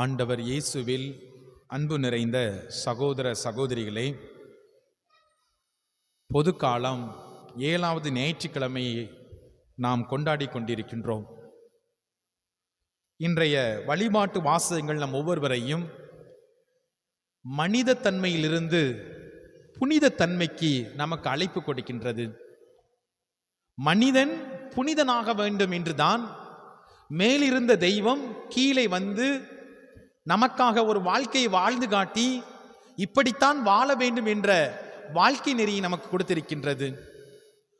ஆண்டவர் இயேசுவில் அன்பு நிறைந்த சகோதர சகோதரிகளே பொதுக்காலம் ஏழாவது ஞாயிற்றுக்கிழமையை நாம் கொண்டாடி கொண்டிருக்கின்றோம். இன்றைய வழிபாட்டு வாசகங்கள் நம் ஒவ்வொருவரையும் மனித தன்மையிலிருந்து புனித தன்மைக்கு நமக்கு அழைப்பு கொடுக்கின்றது. மனிதன் புனிதனாக வேண்டும் என்றுதான் மேலிருந்த தெய்வம் கீழே வந்து நமக்காக ஒரு வாழ்க்கையை வாழ்ந்து காட்டி இப்படித்தான் வாழ வேண்டும் என்ற வாழ்க்கை நெறியை நமக்கு கொடுத்திருக்கின்றது.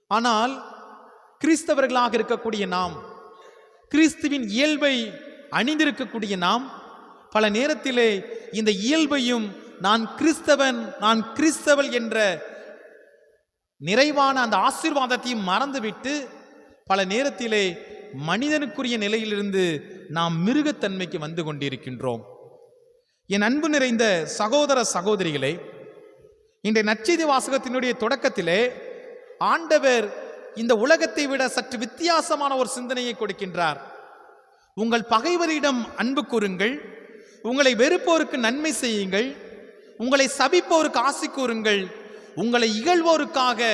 ஆனால் கிறிஸ்தவர்களாக இருக்கக்கூடிய நாம் கிறிஸ்துவின் இயல்பை அணிந்திருக்கக்கூடிய நாம் பல நேரத்திலே இந்த இயல்பையும் நான் கிறிஸ்தவன் நான் கிறிஸ்தவள் என்ற நிறைவான அந்த ஆசீர்வாதத்தையும் மறந்துவிட்டு பல நேரத்திலே மனிதனுக்குரிய நிலையிலிருந்து நாம் மிருகத்தன்மைக்கு வந்து கொண்டிருக்கின்றோம். என் அன்பு நிறைந்த சகோதர சகோதரிகளே இன்றைய நற்செய்தி வாசகத்தினுடைய தொடக்கத்திலே ஆண்டவர் இந்த உலகத்தை விட சற்று வித்தியாசமான ஒரு சிந்தனையை கொடுக்கின்றார். உங்கள் பகைவரிடம் அன்பு கூறுங்கள் உங்களை வெறுப்போருக்கு நன்மை செய்யுங்கள் உங்களை சபிப்போருக்கு ஆசி கூறுங்கள் உங்களை இகழ்வோருக்காக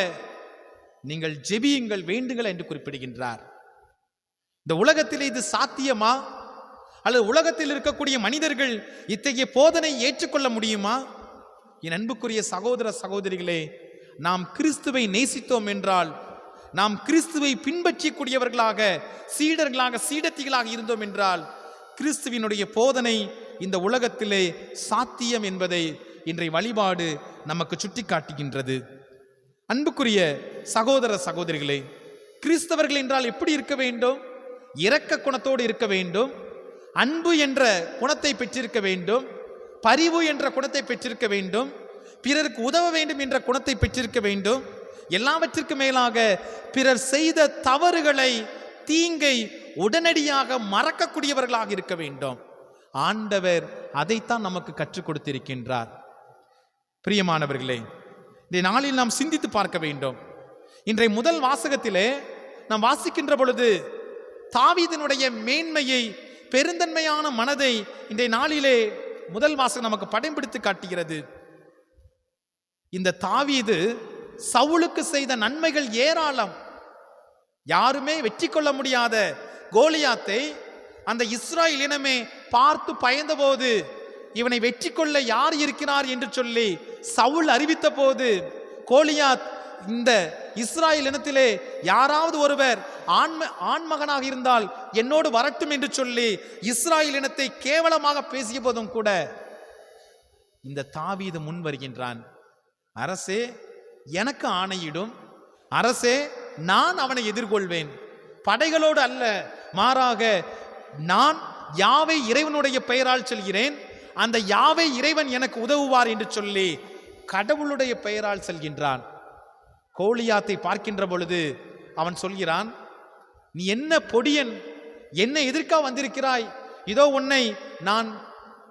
நீங்கள் ஜெபியுங்கள் வேண்டுங்கள் என்று குறிப்பிடுகின்றார். இந்த உலகத்தில் இது சாத்தியமா? அல்லது உலகத்தில் இருக்கக்கூடிய மனிதர்கள் இத்தகைய போதனை ஏற்றுக்கொள்ள முடியுமா? என் அன்புக்குரிய சகோதர சகோதரிகளே நாம் கிறிஸ்துவை நேசித்தோம் என்றால் நாம் கிறிஸ்துவை பின்பற்றக்கூடியவர்களாக சீடர்களாக சீடத்திகளாக இருந்தோம் என்றால் கிறிஸ்துவினுடைய போதனை இந்த உலகத்திலே சாத்தியம் என்பதை இன்றைய வழிபாடு நமக்கு சுட்டிக்காட்டுகின்றது. அன்புக்குரிய சகோதர சகோதரிகளே கிறிஸ்தவர்கள் என்றால் எப்படி இருக்க வேண்டும்? இரக்க குணத்தோடு இருக்க வேண்டும்? அன்பு என்ற குணத்தை பெற்றிருக்க வேண்டும் பரிவு என்ற குணத்தை பெற்றிருக்க வேண்டும் பிறருக்கு உதவ வேண்டும் என்ற குணத்தை பெற்றிருக்க வேண்டும். எல்லாவற்றிற்கு மேலாக பிறர் செய்த தவறுகளை தீங்கை உடனடியாக மறக்கக்கூடியவர்களாக இருக்க வேண்டும். ஆண்டவர் அதைத்தான் நமக்கு கற்றுக் கொடுத்திருக்கின்றார். பிரியமானவர்களே இந்த நாளில் நாம் சிந்தித்து பார்க்க வேண்டும். இன்றைய முதல் வாசகத்திலே நாம் வாசிக்கின்ற பொழுது தாவீதினுடைய மேன்மையை பெருந்தன்மையான மனதை இன்றைய நாளிலே முதல் வாசகம் நமக்கு படம் பிடித்து காட்டுகிறது. இந்த தாவீது சவுளுக்கு செய்த நன்மைகள் ஏராளம். யாருமே வெற்றி கொள்ள முடியாத கோலியாத்தை அந்த இஸ்ராயல் இனமே பார்த்து பயந்தபோது இவனை வெற்றி கொள்ள யார் இருக்கிறார்? என்று சொல்லி சவுல் அறிவித்த போது கோலியாத் இந்த இஸ்ராயல் இனத்திலே யாராவது ஒருவர் ஆண்ம ஆண்மகனாக இருந்தால் என்னோடு வரட்டும் என்று சொல்லி இஸ்ராயல் இனத்தை கேவலமாக பேசிய போதும் கூட இந்த தாவீது முன் வருகின்றான். அரசே எனக்கு ஆணையிடும். அரசே நான் அவனை எதிர்கொள்வேன். படைகளோடு அல்ல மாறாக நான் யாவை இறைவனுடைய பெயரால் செல்கிறேன். அந்த யாவை இறைவன் எனக்கு உதவுவார் என்று சொல்லி கடவுளுடைய பெயரால் செல்கின்றான். கோலியாத்தை பார்க்கின்ற பொழுது அவன் சொல்கிறான் நீ என்ன பொடியன்? என்னை எதிர்க்கா வந்திருக்கிறாய்? இதோ உன்னை நான்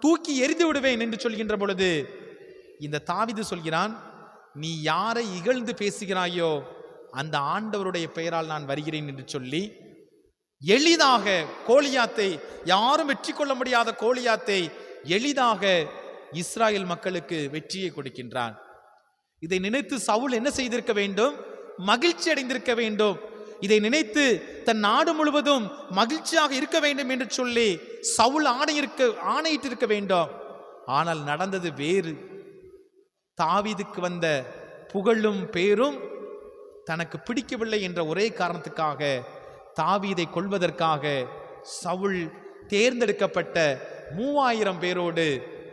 தூக்கி எரிந்து விடுவேன் என்று சொல்கின்ற பொழுது இந்த தாவிது சொல்கிறான் நீ யாரை இகழ்ந்து பேசுகிறாயோ அந்த ஆண்டவருடைய பெயரால் நான் வருகிறேன் என்று சொல்லி எளிதாக கோழியாத்தை யாரும் வெற்றி கொள்ள முடியாத கோழியாத்தை எளிதாக இஸ்ராயல் மக்களுக்கு வெற்றியை கொடுக்கின்றான். இதை நினைத்து சவுல் என்ன செய்திருக்க வேண்டும்? மகிழ்ச்சி அடைந்திருக்க வேண்டும். இதை நினைத்து தன் நாடு முழுவதும் மகிழ்ச்சியாக இருக்க வேண்டும் என்று சொல்லி சவுல் ஆணையிருக்க ஆணையிட்டு இருக்க வேண்டும். ஆனால் நடந்தது வேறு. தாவீதுக்கு வந்த புகழும் பேரும் தனக்கு பிடிக்கவில்லை என்ற ஒரே காரணத்துக்காக தாவீதை கொள்வதற்காக சவுல் தேர்ந்தெடுக்கப்பட்ட மூவாயிரம் பேரோடு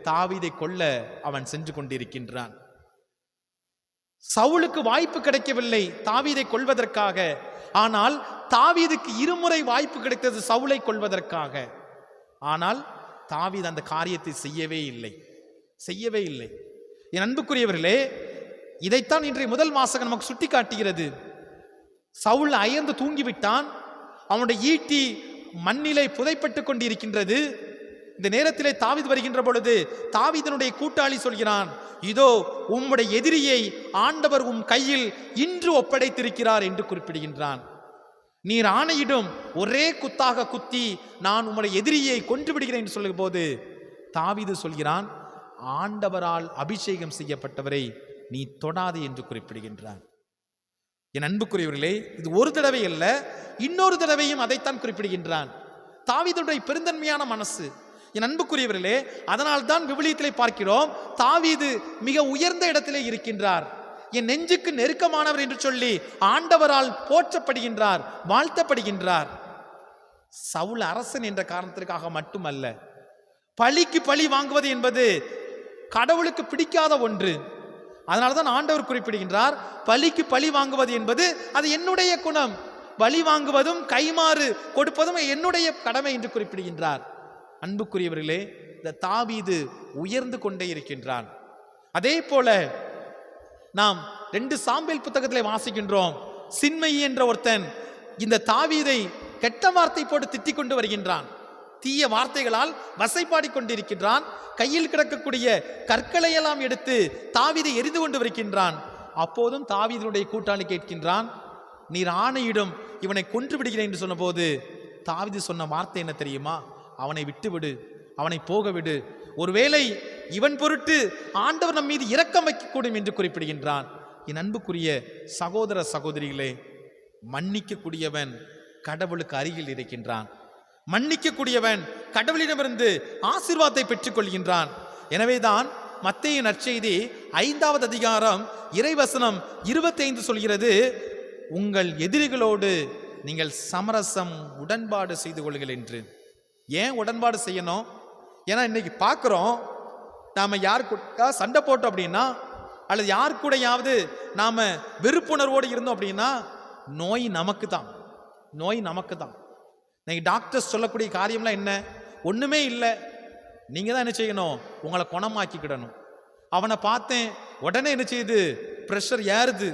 தாவீதை கொல்ல அவன் சென்று கொண்டிருக்கின்றான். சவுளுக்கு வாய்ப்பு கிடைக்கவில்லை தாவீதை கொள்வதற்காக ஆனால் தாவீதுக்கு இருமுறை வாய்ப்பு கிடைத்தது சவுளை கொள்வதற்காக ஆனால் தாவீது அந்த காரியத்தை செய்யவே இல்லை. செய்யவே இல்லை. என் அன்புக்குரியவர்களே இதைத்தான் இன்றைய முதல் வாசகம் நமக்கு சுட்டி காட்டுகிறது சவுல் அயர்ந்து தூங்கிவிட்டான். அவனுடைய ஈட்டி மண்ணிலே புதைப்பட்டு கொண்டிருக்கின்றது. இந்த நேரத்திலே தாவித் வருகின்ற பொழுது தாவிதனுடைய கூட்டாளி சொல்கிறான் இதோ உம்முடைய எதிரியை ஆண்டவர் உம் கையில் இன்று ஒப்படைத்திருக்கிறார் என்று குறிப்பிடுகின்றான். நீர் ஆணையிடும் ஒரே குத்தாக குத்தி நான் உம்முடைய எதிரியை கொன்று விடுகிறேன் என்று சொல்லும் போது சொல்கிறான் ஆண்டவரால் அபிஷேகம் செய்யப்பட்டவரை நீ தொடாது என்று குறிப்பிடுகின்றான். என் அன்புக்குரியவர்களே இது ஒரு தடவை அல்ல இன்னொரு தடவையும் அதைத்தான் குறிப்பிடுகின்றான். தாவிதனுடைய பெருந்தன்மையான மனசு என் அன்புக்குரியவர்களே அதனால் தான் விவிலியத்திலே பார்க்கிறோம். தாவீது மிக உயர்ந்த இடத்திலே இருக்கின்றார். என் நெஞ்சுக்கு நெருக்கமானவர் என்று சொல்லி ஆண்டவரால் போற்றப்படுகின்றார் வாழ்த்தப்படுகின்றார். சவுல் அரசன் என்ற காரணத்திற்காக மட்டுமல்ல பழிக்கு பழி வாங்குவது என்பது கடவுளுக்கு பிடிக்காத ஒன்று. அதனால தான் ஆண்டவர் குறிப்பிடுகின்றார் பழிக்கு பழி வாங்குவது என்பது அது என்னுடைய குணம். பலி வாங்குவதும் கைமாறு கொடுப்பதும் என்னுடைய கடமை என்று குறிப்பிடுகின்றார். அன்புக்குரியவர்களே இந்த தாவீது உயர்ந்து கொண்டே இருக்கின்றான். அதே போல நாம் ரெண்டு சாம்பேல் புத்தகத்தில் வாசிக்கின்றோம். சின்மை என்ற ஒருத்தன் இந்த தாவீதை கெட்ட வார்த்தை போட்டு திட்டிக் கொண்டு வருகின்றான். தீய வார்த்தைகளால் வசைப்பாடி கொண்டிருக்கின்றான். கையில் கிடக்கக்கூடிய கற்களையெல்லாம் எடுத்து தாவீதை எரிந்து கொண்டு வருகின்றான். அப்போதும் தாவீதனுடைய கூட்டாளி கேட்கின்றான் நீர் ஆணையிடும் இவனை கொன்று விடுகிறேன் என்று சொன்னபோது தாவீது சொன்ன வார்த்தை என்ன தெரியுமா? அவனை விட்டுவிடு அவனை போக விடு ஒருவேளை இவன் பொருட்டு ஆண்டவர் நம் மீது இரக்கம் வைக்கக்கூடும் என்று குறிப்பிடுகின்றான். என் அன்புக்குரிய சகோதர சகோதரிகளே மன்னிக்கக்கூடியவன் கடவுளுக்கு அருகில் இருக்கின்றான். மன்னிக்கக்கூடியவன் கடவுளிடமிருந்து ஆசீர்வாதத்தை பெற்றுக்கொள்கின்றான். எனவேதான் மத்திய நற்செய்தி ஐந்தாவது அதிகாரம் இறைவசனம் இருபத்தைந்து சொல்கிறது உங்கள் எதிரிகளோடு நீங்கள் சமரசம் உடன்பாடு செய்து கொள்ளுங்கள் என்று. ஏன் உடன்பாடு செய்யணும்? ஏன்னா இன்னைக்கு பார்க்குறோம் நாம் யார் கூட சண்டை போட்டோம் அப்படின்னா அல்லது யார் கூடயாவது நாம் வெறுப்புணர்வோடு இருந்தோம் அப்படின்னா நோய் நமக்கு தான் நோய் நமக்கு தான் இன்னைக்கு டாக்டர்ஸ் சொல்லக்கூடிய காரியம்லாம் என்ன? ஒன்றுமே இல்லை. நீங்கள் தான் என்ன செய்யணும்? உங்களை குணமாக்கிக்கிடணும். அவனை பார்த்தேன் உடனே என்ன செய்யுது? ப்ரெஷர் ஏறுது.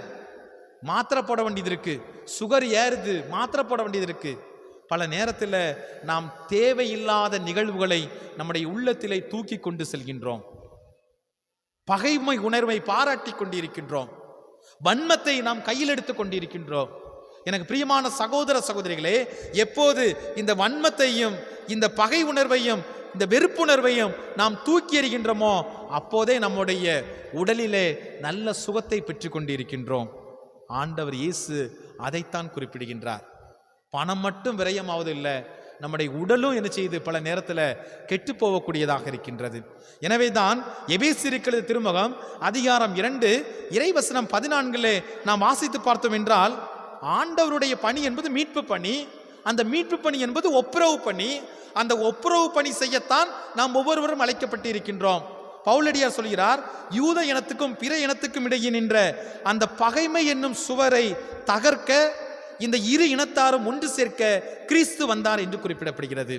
மாத்திரை போட வேண்டியது இருக்குது சுகர் ஏறுது. மாத்திரை போட வேண்டியது இருக்குது பல நேரத்தில் நாம் தேவையில்லாத நிகழ்வுகளை நம்முடைய உள்ளத்திலே தூக்கி கொண்டு செல்கின்றோம். பகைமை உணர்வை பாராட்டி கொண்டிருக்கின்றோம். வன்மத்தை நாம் கையில் எடுத்து கொண்டிருக்கின்றோம். எனக்கு பிரியமான சகோதர சகோதரிகளே எப்போது இந்த வன்மத்தையும் இந்த பகை உணர்வையும் இந்த வெறுப்புணர்வையும் நாம் தூக்கி எறிகின்றோமோ அப்போதே நம்முடைய உடலிலே நல்ல சுகத்தை பெற்று கொண்டிருக்கின்றோம். ஆண்டவர் இயேசு அதைத்தான் குறிப்பிடுகின்றார். பணம் மட்டும் விரயமாவது இல்லை நம்முடைய உடலும் என்ன செய்யுது பல நேரத்தில் கெட்டு போகக்கூடியதாக இருக்கின்றது. எனவே தான் எபேசிருக்கிறது திருமுகம் அதிகாரம் இரண்டு இறைவசனம் பதினான்கிலே நாம் வாசித்து பார்த்தோம் என்றால் ஆண்டவருடைய பணி என்பது மீட்பு பணி அந்த மீட்பு பணி என்பது ஒப்புரவு பணி அந்த ஒப்புரவு பணி செய்யத்தான் நாம் ஒவ்வொருவரும் அழைக்கப்பட்டு இருக்கின்றோம் பவுலடியார் சொல்கிறார் யூத இனத்துக்கும் பிற இனத்துக்கும் இடையே நின்ற அந்த பகைமை என்னும் சுவரை தகர்க்க இந்த இரு இனத்தாரும் ஒன்று சேர்க்க கிறிஸ்து வந்தார் என்று குறிப்பிடப்படுகிறது.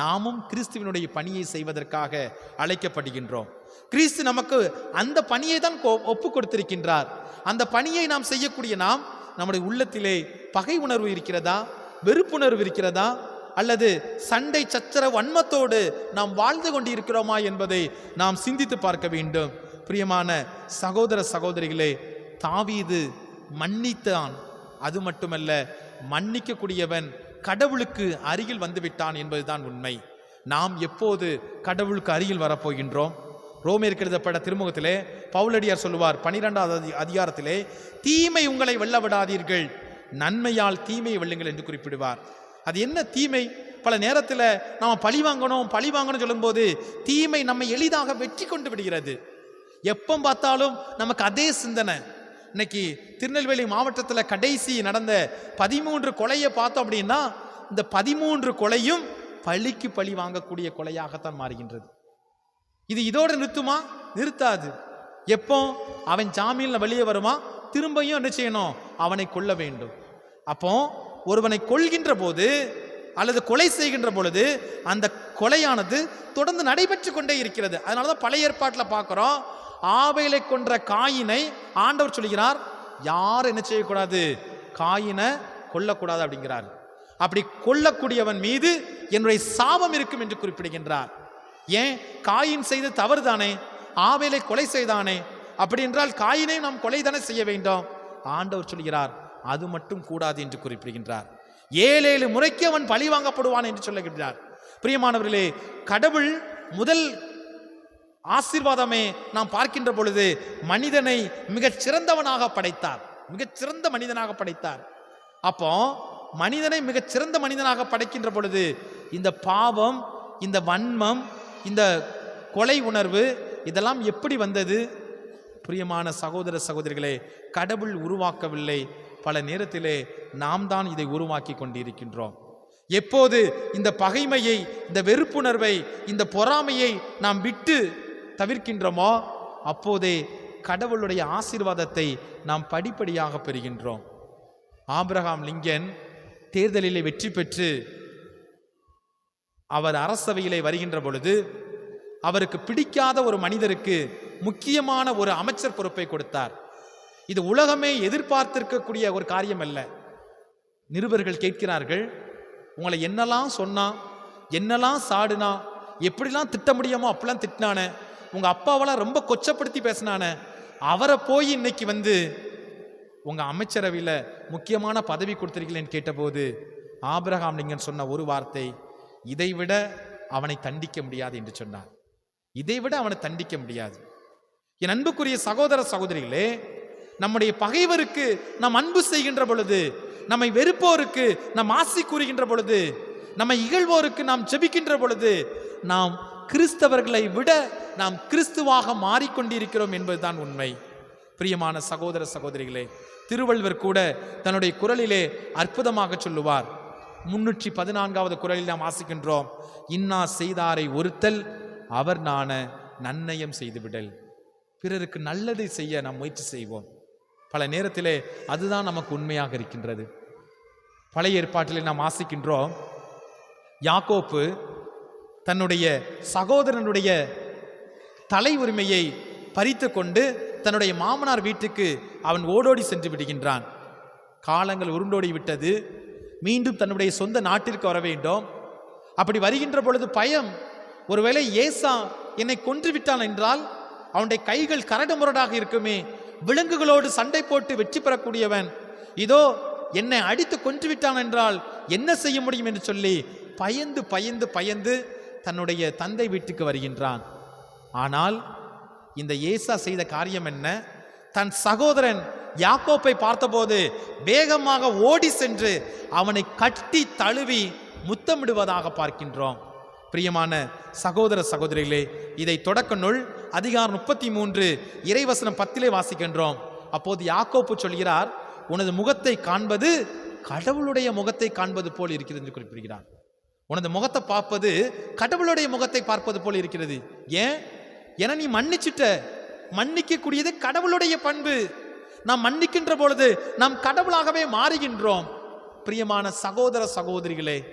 நாமும் கிறிஸ்துவினுடைய பணியை செய்வதற்காக அழைக்கப்படுகின்றோம். கிறிஸ்து நமக்கு அந்த பணியை தான் ஒப்பு கொடுத்திருக்கின்றார். அந்த பணியை நாம் செய்யக்கூடிய நாம் நம்முடைய உள்ளத்திலே பகை உணர்வு இருக்கிறதா? வெறுப்புணர்வு இருக்கிறதா? அல்லது சண்டை சச்சர வன்மத்தோடு நாம் வாழ்ந்து கொண்டிருக்கிறோமா என்பதை நாம் சிந்தித்து பார்க்க வேண்டும். பிரியமான சகோதர சகோதரிகளே தாவீது மன்னித்தான் அது மட்டுமல்ல மன்னிக்கக்கூடியவன் கடவுளுக்கு அருகில் வந்துவிட்டான் என்பதுதான் உண்மை. நாம் எப்போது கடவுளுக்கு அருகில் வரப்போகின்றோம்? ரோமேற்கு எழுதப்பட்ட திருமுகத்திலே பவுலடியார் சொல்லுவார் பனிரெண்டாவது அதிகாரத்திலே தீமை உங்களை வெல்ல விடாதீர்கள். நன்மையால் தீமையை வெல்லுங்கள் என்று குறிப்பிடுவார். அது என்ன தீமை? பல நேரத்தில் நாம் பழி வாங்கணும் பழி வாங்கணும் சொல்லும்போது தீமை நம்மை எளிதாக வெற்றி கொண்டு விடுகிறது. எப்போ பார்த்தாலும் நமக்கு அதே சிந்தனை. இன்னைக்கு திருநெல்வேலி மாவட்டத்தில் கடைசி நடந்த பதிமூன்று கொலையை பார்த்தோம் அப்படின்னா இந்த பதிமூன்று கொலையும் பழிக்கு பழி வாங்கக்கூடிய கொலையாகத்தான் மாறுகின்றது. இது இதோடு நிறுத்துமா? நிறுத்தாது. எப்போ? அவன் ஜாமீனில் வெளியே வருமா? திரும்பியும் என்ன செய்யணும்? அவனை கொல்ல வேண்டும். அப்போ ஒருவனை கொள்கின்ற போது அல்லது கொலை செய்கின்ற பொழுது அந்த கொலையானது தொடர்ந்து நடைபெற்று கொண்டே இருக்கிறது. அதனால தான் பழைய ஏற்பாட்டில் பார்க்குறோம் ஆபேலை கொன்ற காயினை ஆண்டவர் சொல்கிறார் யார் என்ன செய்யக்கூடாது? காயினை கொல்லக்கூடாது அப்படிங்கிறார். அப்படி கொல்லக்கூடியவன் மீது என்னுடைய சாபம் இருக்கும் என்று குறிப்பிடுகின்றார். ஏன்? காயின் செய்து தவறு தானே ஆவேலை கொலை செய்தானே? அப்படி என்றால் காயினை நாம் கொலை தானே செய்ய வேண்டும்? ஆண்டவர் சொல்கிறார் அது மட்டும் கூடாது என்று குறிப்பிடுகின்றார். ஏழு ஏழு முறைக்கு அவன் பழி வாங்கப்படுவான் என்று சொல்லுகின்றார். பிரியமானவர்களே கடவுள் முதல் ஆசீர்வாதமே நாம் பார்க்கின்ற பொழுது மனிதனை மிகச் சிறந்தவனாக படைத்தார். மிகச் சிறந்த மனிதனாக படைத்தார். அப்போ மனிதனை மிகச் சிறந்த மனிதனாக படைக்கின்ற பொழுது இந்த பாவம் இந்த வன்மம் இந்த கொலை உணர்வு இதெல்லாம் எப்படி வந்தது? பிரியமான சகோதர சகோதரிகளே கடவுள் உருவாக்கவில்லை. பல நேரத்திலே நாம் தான் இதை உருவாக்கி கொண்டிருக்கின்றோம். எப்போது இந்த பகைமையை இந்த வெறுப்புணர்வை இந்த பொறாமையை நாம் விட்டு தவிர்க்கின்றோமோ அப்போதே கடவுளுடைய ஆசீர்வாதத்தை நாம் படிப்படியாக பெறுகின்றோம். ஆபிரகாம் லிங்கன் தேர்தலிலே வெற்றி பெற்று அவர் அரசவையிலே வருகின்ற பொழுது அவருக்கு பிடிக்காத ஒரு மனிதருக்கு முக்கியமான ஒரு அமைச்சர் பொறுப்பை கொடுத்தார். இது உலகமே எதிர்பார்த்திருக்கக்கூடிய ஒரு காரியம் அல்ல நிருபர்கள் கேட்கிறார்கள் உங்களை என்னெல்லாம் சொன்னா என்னெல்லாம் சாடுனா எப்படிலாம் திட்ட முடியுமோ அப்படிலாம் திட்டினானே உங்க அப்பாவெல்லாம் ரொம்ப கொச்சப்படுத்தி பேசினானே. அவரை போய் இன்னைக்கு வந்து உங்க அமைச்சரவையில் முக்கியமான பதவி கொடுத்திருக்கீங்களேன்னு கேட்டபோது ஆபிரகாம் லிங்கன் சொன்ன ஒரு வார்த்தை இதைவிட அவனை தண்டிக்க முடியாது என்று சொன்னார். இதைவிட அவனை தண்டிக்க முடியாது. என் அன்புக்குரிய சகோதர சகோதரிகளே நம்முடைய பகைவருக்கு நாம் அன்பு செய்கின்ற பொழுது நம்மை வெறுப்போருக்கு நாம் ஆசை கூறுகின்ற பொழுது நம்மை இகழ்வோருக்கு நாம் ஜெபிக்கின்ற பொழுது நாம் கிறிஸ்தவர்களை விட நாம் கிறிஸ்துவாக மாறிக்கொண்டிருக்கிறோம் என்பதுதான் உண்மை. பிரியமான சகோதர சகோதரிகளே திருவள்ளுவர் கூட தன்னுடைய குரலிலே அற்புதமாக சொல்லுவார். முன்னூற்றி பதினான்காவது குரலில் நாம் வாசிக்கின்றோம் இன்னா செய்தாரை ஒருத்தல் அவர் நாண நன்னயம் செய்துவிடல். பிறருக்கு நல்லதை செய்ய நாம் முயற்சி செய்வோம். பல நேரத்திலே அதுதான் நமக்கு உண்மையாக இருக்கின்றது. பழைய ஏற்பாட்டிலே நாம் வாசிக்கின்றோம் யாக்கோப்பு தன்னுடைய சகோதரனுடைய தலை உரிமையை பறித்து கொண்டு தன்னுடைய மாமனார் வீட்டுக்கு அவன் ஓடோடி சென்று விடுகின்றான். காலங்கள் உருண்டோடி விட்டது. மீண்டும் தன்னுடைய சொந்த நாட்டிற்கு வர வேண்டும். அப்படி வருகின்ற பொழுது பயம் ஒருவேளை ஏசா என்னை கொன்று விட்டான் என்றால் அவனுடைய கைகள் கரடு முரடாக இருக்குமே விலங்குகளோடு சண்டை போட்டு வெற்றி பெறக்கூடியவன் இதோ என்னை அடித்து கொன்று விட்டான் என்றால் என்ன செய்ய முடியும் என்று சொல்லி பயந்து பயந்து பயந்து தன்னுடைய தந்தை வீட்டுக்கு வருகின்றான். ஆனால் இந்த ஏசா செய்த காரியம் என்ன? தன் சகோதரன் யாக்கோப்பை பார்த்தபோது வேகமாக ஓடி சென்று அவனை கட்டி தழுவி முத்தமிடுவதாக பார்க்கின்றோம். பிரியமான சகோதர சகோதரிகளே இதை தொடக்க நூல் அதிகாரம் முப்பத்தி மூன்று இறைவசனம் பத்திலே வாசிக்கின்றோம். அப்போது யாக்கோப்பு சொல்கிறார் உனது முகத்தை காண்பது கடவுளுடைய முகத்தை காண்பது போல் இருக்கிறது என்று குறிப்பிடுகிறார். உனது முகத்தை பார்ப்பது கடவுளுடைய முகத்தை பார்ப்பது போல் இருக்கிறது. ஏன்? என நீ மன்னிச்சிட்ட. மன்னிக்கக்கூடியது கடவுளுடைய பண்பு. நாம் மன்னிக்கின்ற பொழுது நாம் கடவுளாகவே மாறுகின்றோம். பிரியமான சகோதர சகோதரிகளே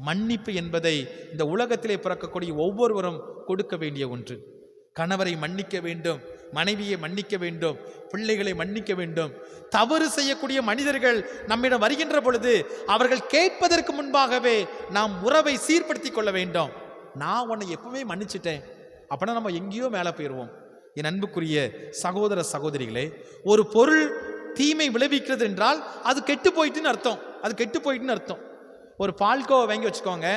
மன்னிப்பு என்பதை இந்த உலகத்திலே பிறக்கக்கூடிய ஒவ்வொருவரும் கொடுக்க வேண்டிய ஒன்று. கணவரை மன்னிக்க வேண்டும் மனைவியை மன்னிக்க வேண்டும் பிள்ளைகளை மன்னிக்க வேண்டும். தவறு செய்யக்கூடிய மனிதர்கள் நம்மிடம் வருகின்ற பொழுது அவர்கள் கேட்பதற்கு முன்பாகவே நாம் உறவை சீர்படுத்திக் கொள்ள வேண்டும். நான் உன்னை எப்பவுமே மன்னிச்சிட்டேன். அப்படின்னா நம்ம எங்கேயோ மேலே போயிடுவோம் என் அன்புக்குரிய சகோதர சகோதரிகளே ஒரு பொருள் தீமை விளைவிக்கிறது என்றால் அது கெட்டு போயிட்டுன்னு அர்த்தம். அது கெட்டு போயிட்டுன்னு அர்த்தம். ஒரு பால்கோவை வாங்கி வச்சுக்கோங்க.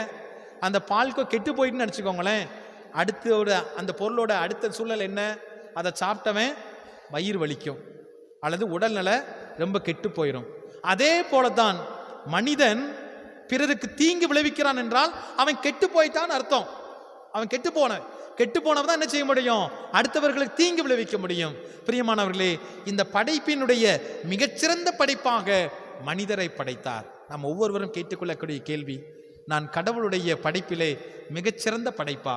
அந்த பால்கோ கெட்டு போயிட்டுன்னு நினச்சிக்கோங்களேன். அடுத்தோட ஒரு அந்த பொருளோட அடுத்த சூழல் என்ன? அதை சாப்பிட்டவன் வயிறு வலிக்கும். அல்லது உடல்நல ரொம்ப கெட்டு போயிடும் அதே போல தான் மனிதன் பிறருக்கு தீங்கு விளைவிக்கிறான் என்றால் அவன் கெட்டு போயிட்டான்னு அர்த்தம். அவன் கெட்டு போனவன். கெட்டு போனவன் தான் என்ன செய்ய முடியும்? அடுத்தவர்களுக்கு தீங்கு விளைவிக்க முடியும். பிரியமானவர்களே இந்த படைப்பினுடைய மிகச்சிறந்த படைப்பாக மனிதரை படைத்தார். நாம் ஒவ்வொருவரும் கேட்டுக்கொள்ளக்கூடிய கேள்வி நான் கடவுளுடைய படைப்பிலே மிகச்சிறந்த படைப்பா?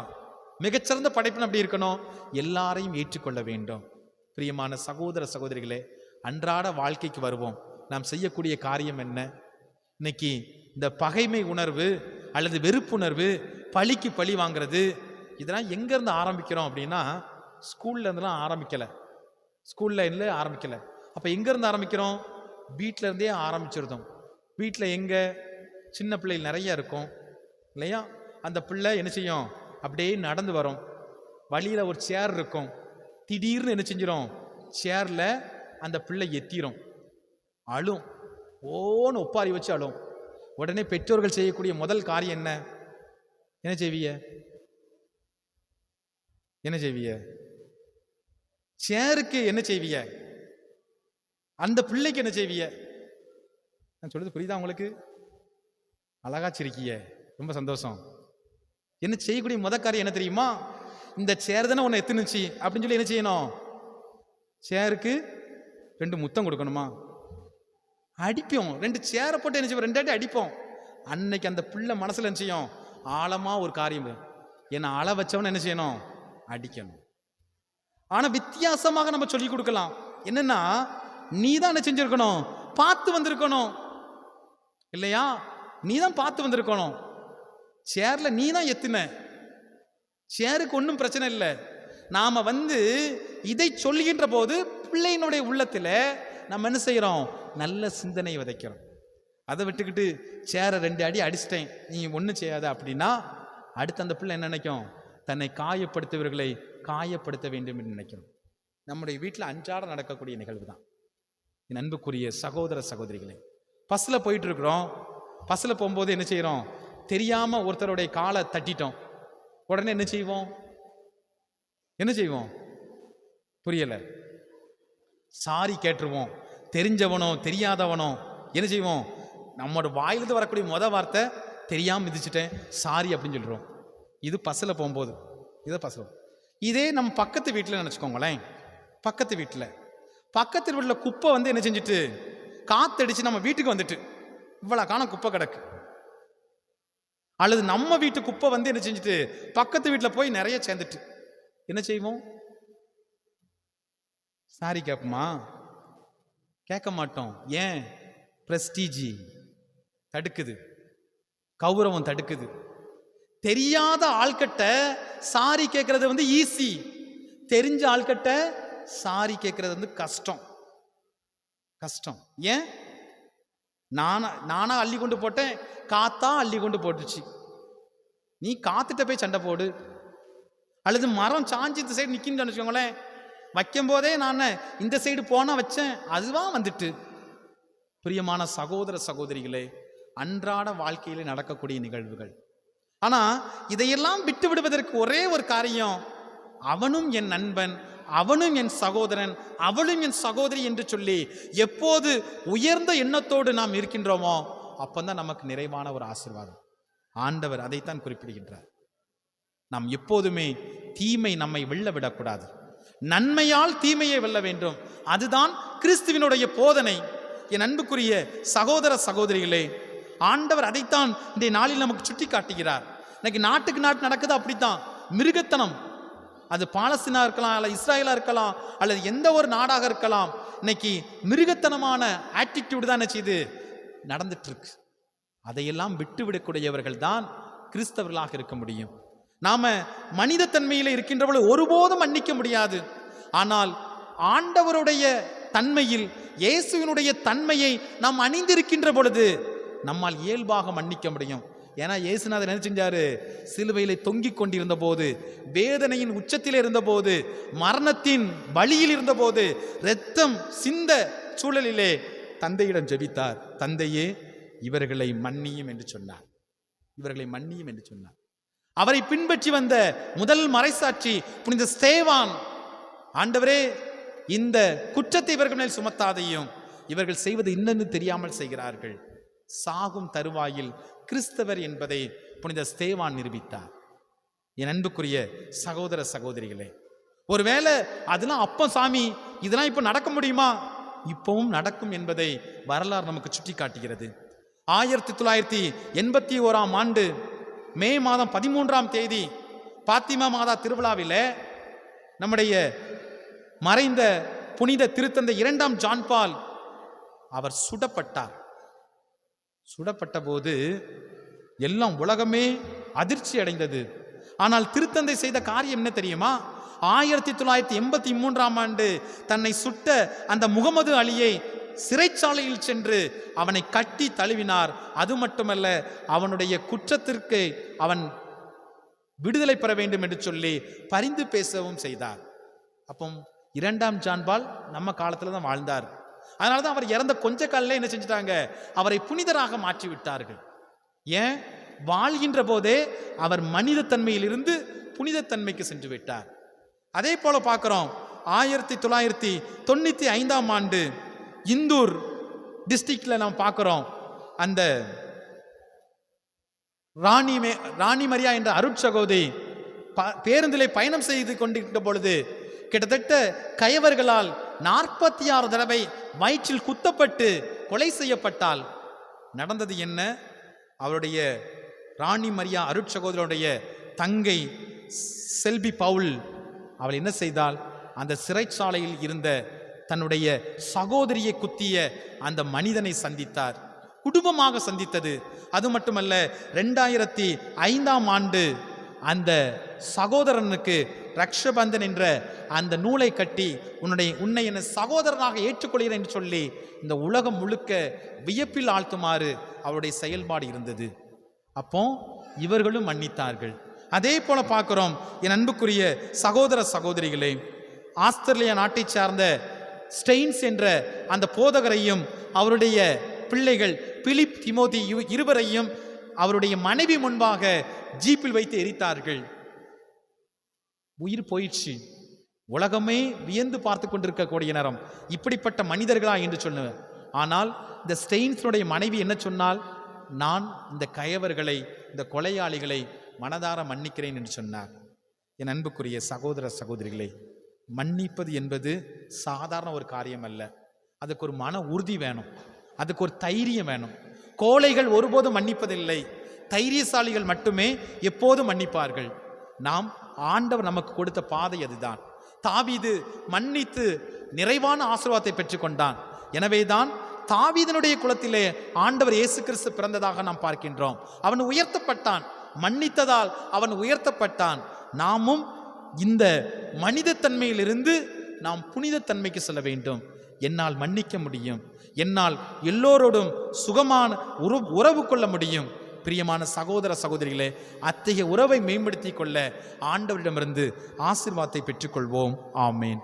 மிகச்சிறந்த படைப்புன்னு அப்படி இருக்கணும்? எல்லாரையும் ஏற்றுக்கொள்ள வேண்டும். பிரியமான சகோதர சகோதரிகளே அன்றாட வாழ்க்கைக்கு வருவோம். நாம் செய்யக்கூடிய காரியம் என்ன? இன்னைக்கு இந்த பகைமை உணர்வு அல்லது வெறுப்புணர்வு பழிக்கு பழி வாங்குறது இதெல்லாம் எங்கேருந்து ஆரம்பிக்கிறோம் அப்படின்னா ஸ்கூல்லேருந்துலாம் ஆரம்பிக்கலை. ஸ்கூலில் இருந்து ஆரம்பிக்கலை. அப்போ எங்கேருந்து ஆரம்பிக்கிறோம்? வீட்டிலேருந்தே ஆரம்பிச்சிருந்தோம் வீட்டில் எங்கே? சின்ன பிள்ளைகள் நிறைய இருக்கும் இல்லையா? அந்த பிள்ளை என்ன செய்யும்? அப்படியே நடந்து வரும். வழியில் ஒரு சேர் இருக்கும். திடீர்னு என்ன செஞ்சிடும் சேரில் அந்த பிள்ளை எத்திரும். அழும். ஓன்னு ஒப்பாரி வச்சு அழும். உடனே பெற்றோர்கள் செய்யக்கூடிய முதல் காரியம் என்ன? என்ன செய்வீங்க? என்ன செய்விய சேருக்கு என்ன செய்விய அந்த பிள்ளைக்கு என்ன செய்விய நான் சொல்றது புரியுதா உங்களுக்கு? அழகா சிரிக்கிய ரொம்ப சந்தோஷம். என்ன செய்யக்கூடிய முத காரியம் என்ன தெரியுமா? இந்த சேர் தானே உன்னை எத்துனுச்சு அப்படின்னு சொல்லி என்ன செய்யணும்? சேருக்கு ரெண்டு முத்தம் கொடுக்கணுமா? அடிப்போம். ரெண்டு சேரை போட்டு என்ன செய்வோம்? ரெண்டு அடிப்போம். அன்னைக்கு அந்த பிள்ளை மனசுல என்ன செய்யும்? ஆழமா ஒரு காரியம் என்னை அள வச்சவன என்ன செய்யணும்? அடிக்கணும். ஆனா வித்தியாசமாக நம்ம சொல்லி கொடுக்கலாம். என்னன்னா நீ தான் என்ன செஞ்சிருக்கணும். பார்த்து வந்திருக்கணும். இல்லையா? நீ தான் பார்த்து வந்திருக்கணும். சேர்ல நீ தான் எத்துன. சேருக்கு ஒன்றும் பிரச்சனை இல்லை. நாம வந்து இதை சொல்கின்ற போது பிள்ளையினுடைய உள்ளத்தில் நம்ம என்ன செய்கிறோம் நல்ல சிந்தனை விதைக்கிறோம். அதை விட்டுக்கிட்டு சேரை ரெண்டு அடி அடிச்சிட்டேன். நீ ஒன்றும் செய்யாத அப்படின்னா அடுத்து அந்த பிள்ளை என்ன நினைக்கும்? தன்னை காயப்படுத்துவர்களை காயப்படுத்த வேண்டும் என்று நினைக்கும் நம்முடைய வீட்டில் அன்றாட நடக்கக்கூடிய நிகழ்வு தான். என் அன்புக்குரிய சகோதர சகோதரிகளே பஸ்ஸில் போயிட்டு இருக்கிறோம் பஸ்ஸில் போகும்போது என்ன செய்கிறோம் தெரியாமல் ஒருத்தருடைய காலை தட்டிட்டோம். உடனே என்ன செய்வோம்? என்ன செய்வோம்? புரியலை. சாரி கேட்டுருவோம். தெரிஞ்சவனோ தெரியாதவனோ என்ன செய்வோம்? நம்மளோட வாயிலிருந்து வரக்கூடிய மொதல் வார்த்தை தெரியாமல் மிதிச்சிட்டேன். சாரி அப்படின்னு சொல்கிறோம் இது பஸ்ஸில் போகும்போது. இதை பஸ்ஸில் இதே நம்ம பக்கத்து வீட்டில் நினச்சிக்கோங்களேன். பக்கத்து வீட்டில். பக்கத்து வீட்டில் குப்பை வந்து என்ன செஞ்சுட்டு? காத்தடிச்சு நம்ம வீட்டுக்கு வந்துட்டு. இவ்வளோ காணம் குப்பை கிடக்கு. அல்லது நம்ம வீட்டு குப்பை வந்து என்ன செஞ்சுட்டு? பக்கத்து வீட்டில் போய் நிறைய சேர்ந்துட்டு. என்ன செய்வோம்? சாரி கேட்போமா? கேட்க மாட்டோம். ஏன்? பிரஸ்டீஜி தடுக்குது. கௌரவம் தடுக்குது. தெரியாத ஆள்கிட்ட சாரி கேட்கறது வந்து ஈஸி தெரிஞ்ச ஆள்கிட்ட சாரி கேட்கறது வந்து கஷ்டம். கஷ்டம். ஏன்? நானா நானா அள்ளி கொண்டு போட்டேன் காத்தா அள்ளி கொண்டு போட்டுச்சு. நீ காத்துட்ட போய் சண்டை போடு. அல்லது மரம் சாஞ்சி இந்த சைடு நிற்கின்னு வச்சுக்கோங்களேன். வைக்கும் போதே நான் இந்த சைடு போனா வச்சேன் அதுவா வந்துட்டு. பிரியமான சகோதர சகோதரிகளே அன்றாட வாழ்க்கையில் நடக்கக்கூடிய நிகழ்வுகள். ஆனால் இதையெல்லாம் விட்டு விடுவதற்கு ஒரே ஒரு காரியம் அவனும் என் நண்பன் அவனும் என் சகோதரன் அவளும் என் சகோதரி என்று சொல்லி எப்போது உயர்ந்த எண்ணத்தோடு நாம் இருக்கின்றோமோ அப்பந்தான் நமக்கு நிறைவான ஒரு ஆசீர்வாதம். ஆண்டவர் அதைத்தான் குறிப்பிடுகின்றார். நாம் எப்போதுமே தீமை நம்மை வெல்ல விடக்கூடாது. நன்மையால் தீமையை வெல்ல வேண்டும். அதுதான் கிறிஸ்துவினுடைய போதனை. என் அன்புக்குரிய சகோதர சகோதரிகளே ஆண்டவர் அதைத்தான் இன்றைய நாளில் நமக்கு சுட்டி காட்டுகிறார் இன்னைக்கு நாட்டுக்கு நாட்டு நடக்குது அப்படித்தான். மிருகத்தனம். அது பாலஸ்தீனா இருக்கலாம் அல்ல இஸ்ராயலா இருக்கலாம் அல்லது எந்த ஒரு நாடாக இருக்கலாம். இன்னைக்கு மிருகத்தனமான ஆட்டிடியூடு தான் என்ன செய்யுது நடந்துட்டு இருக்கு அதையெல்லாம் விட்டுவிடக்கூடியவர்கள் தான் கிறிஸ்தவர்களாக இருக்க முடியும். நாம மனித தன்மையில் இருக்கின்றவர்கள் ஒருபோதும் மன்னிக்க முடியாது. ஆனால் ஆண்டவருடைய தன்மையில் இயேசுவினுடைய தன்மையை நாம் அணிந்திருக்கின்ற பொழுது நம்மால் இயல்பாக மன்னிக்க முடியும். ஏன்னா இயேசுநாதர் என்ன செஞ்சாரு? சிலுவையிலே தொங்கிக் கொண்டிருந்த போது வேதனையின் உச்சத்தில் இருந்தபோது மரணத்தின் வழியில் இருந்தபோது இரத்தம் சிந்த சூழலிலே தந்தையிடம் ஜெபித்தார். தந்தையே இவர்களை மன்னியும் என்று சொன்னார். இவர்களை மன்னியும் என்று சொன்னார். அவரை பின்பற்றி வந்த முதல் மறைசாட்சி புனித ஸ்தேவான். ஆண்டவரே இந்த குற்றத்தை இவர்கள் மேல் சுமத்தாதையும் இவர்கள் செய்வது இன்னென்னு தெரியாமல் செய்கிறார்கள். சாகும் தருவாயில் கிறிஸ்தவர் என்பதை புனித ஸ்தேவான் நிரூபித்தார். என் அன்புக்குரிய சகோதர சகோதரிகளே ஒருவேளை அதெல்லாம் அப்போ சாமி இதெல்லாம் இப்போ நடக்க முடியுமா? இப்பவும் நடக்கும் என்பதை வரலாறு நமக்கு சுட்டி காட்டுகிறது ஆயிரத்தி தொள்ளாயிரத்தி எண்பத்தி ஓராம் ஆண்டு மே மாதம் பதிமூன்றாம் தேதி பாத்திமா மாதா திருவிழாவில் நம்முடைய மறைந்த புனித திருத்தந்தை இரண்டாம் ஜான்பால் அவர் சுடப்பட்டார். சுடப்பட்ட போது எல்லாம் உலகமே அதிர்ச்சி அடைந்தது. ஆனால் திருத்தந்தை செய்த காரியம் என்ன தெரியுமா? ஆயிரத்தி தொள்ளாயிரத்தி எண்பத்தி மூன்றாம் ஆண்டு தன்னை சுட்ட அந்த முகமது அலியை சிறைச்சாலையில் சென்று அவனை கட்டி தழுவினார். அது மட்டுமல்ல அவனுடைய குற்றத்திற்கு அவன் விடுதலை பெற வேண்டும் என்று சொல்லி பரிந்து பேசவும் செய்தார். அப்போ இரண்டாம் ஜான்பால் நம்ம காலத்தில் தான் வாழ்ந்தார். அதனால தான் அவர் இறந்த கொஞ்ச காலில் என்ன செஞ்சிட்டாங்க? அவரை புனிதராக மாற்றி விட்டார்கள் ஏன்? வாழ்கின்ற போதே அவர் மனித தன்மையிலிருந்து புனித தன்மைக்கு சென்று விட்டார். அதே போல பார்க்குறோம் ஆயிரத்தி தொள்ளாயிரத்தி தொண்ணூற்றி ஐந்தாம் ஆண்டு இந்தூர் டிஸ்ட்ரிக்ட்ல நாம் பார்க்குறோம் அந்த ராணி மே ராணி மரியா என்ற அருட்சகோதரி ப- பேருந்திலே பயணம் செய்து கொண்டிருக்கிற பொழுது கிட்டத்தட்ட கயவர்களால் நாற்பத்தி ஆறு தடவை வயிற்றில் குத்தப்பட்டு கொலை செய்யப்பட்டால் நடந்தது என்ன? அவருடைய ராணி மரியா அருட்சகோதரனுடைய தங்கை செல்வி பவுல் அவள் என்ன செய்தால் அந்த சிறைச்சாலையில் இருந்த தன்னுடைய சகோதரியை குத்திய அந்த மனிதனை சந்தித்தார். குடும்பமாக சந்தித்தது. அது மட்டுமல்ல ரெண்டாயிரத்தி ஐந்தாம் ஆண்டு அந்த சகோதரனுக்கு ரக்ஷபந்தன் என்ற அந்த நூலை கட்டி உன்னுடைய உன்னை என சகோதரனாக ஏற்றுக்கொள்கிறேன் என்று சொல்லி இந்த உலகம் முழுக்க வியப்பில் ஆழ்த்துமாறு அவருடைய செயல்பாடு இருந்தது. அப்போ இவர்களும் மன்னித்தார்கள். அதே போல பார்க்குறோம் என் அன்புக்குரிய சகோதர சகோதரிகளே ஆஸ்திரேலியா நாட்டைச் சார்ந்த ஸ்டெயின்ஸ் என்ற அந்த போதகரையும் அவருடைய பிள்ளைகள் பிலிப் திமோதி இருவரையும் அவருடைய மனைவி முன்பாக ஜீப்பில் வைத்து எரித்தார்கள். உயிர் போயிடுச்சு. உலகமே வியந்து பார்த்து கொண்டிருக்கக்கூடிய நேரம். இப்படிப்பட்ட மனிதர்களா என்று சொன்னேன் ஆனால் இந்த ஸ்டெயின்ஸுடைய மனைவி என்ன சொன்னால் நான் இந்த கயவர்களை இந்த கொலையாளிகளை மனதார மன்னிக்கிறேன் என்று சொன்னார். என் அன்புக்குரிய சகோதர சகோதரிகளை மன்னிப்பது என்பது சாதாரண ஒரு காரியம் அல்ல. அதுக்கு ஒரு மன உறுதி வேணும். அதுக்கு ஒரு தைரியம் வேணும். கோழைகள் ஒருபோதும் மன்னிப்பதில்லை. தைரியசாலிகள் மட்டுமே எப்போதும் மன்னிப்பார்கள். நாம் ஆண்டவர் நமக்கு கொடுத்த பாதை அதுதான். தாவீது மன்னித்து நிறைவான ஆசீர்வாதத்தை பெற்றுக்கொண்டான். எனவேதான் தாவீதனுடைய குலத்திலே ஆண்டவர் இயேசு கிறிஸ்து பிறந்ததாக நாம் பார்க்கின்றோம். அவன் உயர்த்தப்பட்டான். மன்னித்ததால் அவன் உயர்த்தப்பட்டான். நாமும் இந்த மனிதத்தன்மையிலிருந்து நாம் புனிதத்தன்மைக்கு செல்ல வேண்டும். என்னால் மன்னிக்க முடியும். என்னால் எல்லோரோடும் சுகமான உறவு உறவு கொள்ள முடியும். பிரியமான சகோதர சகோதரிகளே அத்தகைய உறவை மேம்படுத்திக் கொள்ள ஆண்டவரிடமிருந்து ஆசிர்வாதத்தை பெற்றுக்கொள்வோம். ஆமேன்.